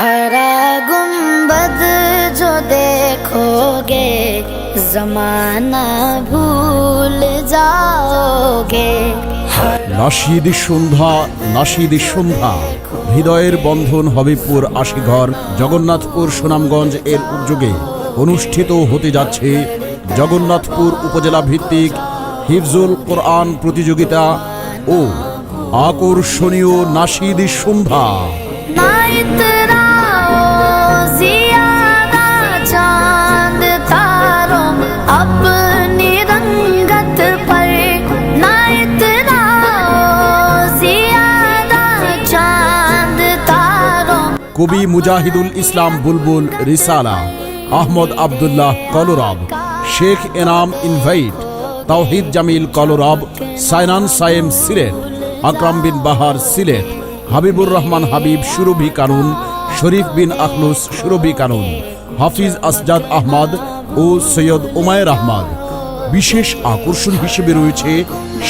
हरा गुंबद जो देखोगे जमाना भूल जाओगे নাশিদ সন্ধ্যা নাশিদ সন্ধ্যা হৃদয়ের বন্ধন হবিপুর আশিঘর জগন্নাথপুর সুনামগঞ্জ এর উদ্যোগে অনুষ্ঠিত হতে যাচ্ছে জগন্নাথপুর উপজেলা ভিত্তিক হিফজুল কোরআন প্রতিযোগিতা ও আকর্ষণীয় নাশিদ সন্ধ্যা কবি মুজাহিদুল ইসলাম বুলবুল রিসালা, আহমদ আবদুল্লাহ কলরব, শেখ এনাম ইনভাইট, তাওহিদ জামিল কলরব, সাইনান সায়েম সিলেট, আকরাম বিন বাহার সিলেট, হাবিবুর রহমান হাবিব সুরভি কানুন, শরীফ বিন আখলুস সুরভি কানুন, হাফিজ আসজাদ আহমদ ও সৈয়দ ওমায়ের আহমদ। বিশেষ আকর্ষণ হিসেবে রয়েছে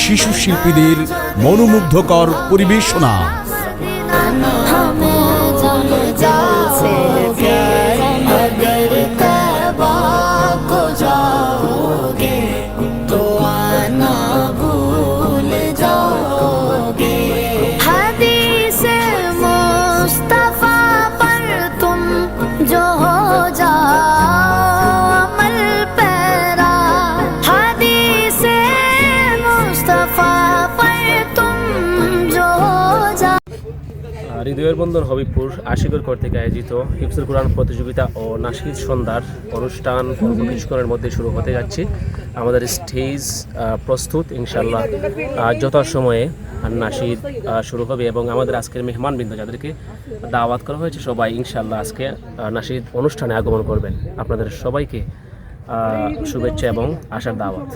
শিশু শিল্পীদের মনোমুগ্ধকর পরিবেশনা। হৃদয়ের বন্ধন হবিপুর আশিকর কর থেকে আয়োজিত হিফজুল কোরআন প্রতিযোগিতা ও নাসিদ সন্ধ্যার অনুষ্ঠান কিছুক্ষণের মধ্যে শুরু হতে যাচ্ছে। আমাদের স্টেজ প্রস্তুত ইনশাল্লাহ যথাসময়ে নাসিদ শুরু হবে এবং আমাদের আজকের মেহমানবৃন্দ যাদেরকে দাওয়াত করা হয়েছে, সবাই ইনশাল্লাহ আজকে নাসিদ অনুষ্ঠানে আগমন করবেন। আপনাদের সবাইকে শুভেচ্ছা এবং আশার দাওয়াত।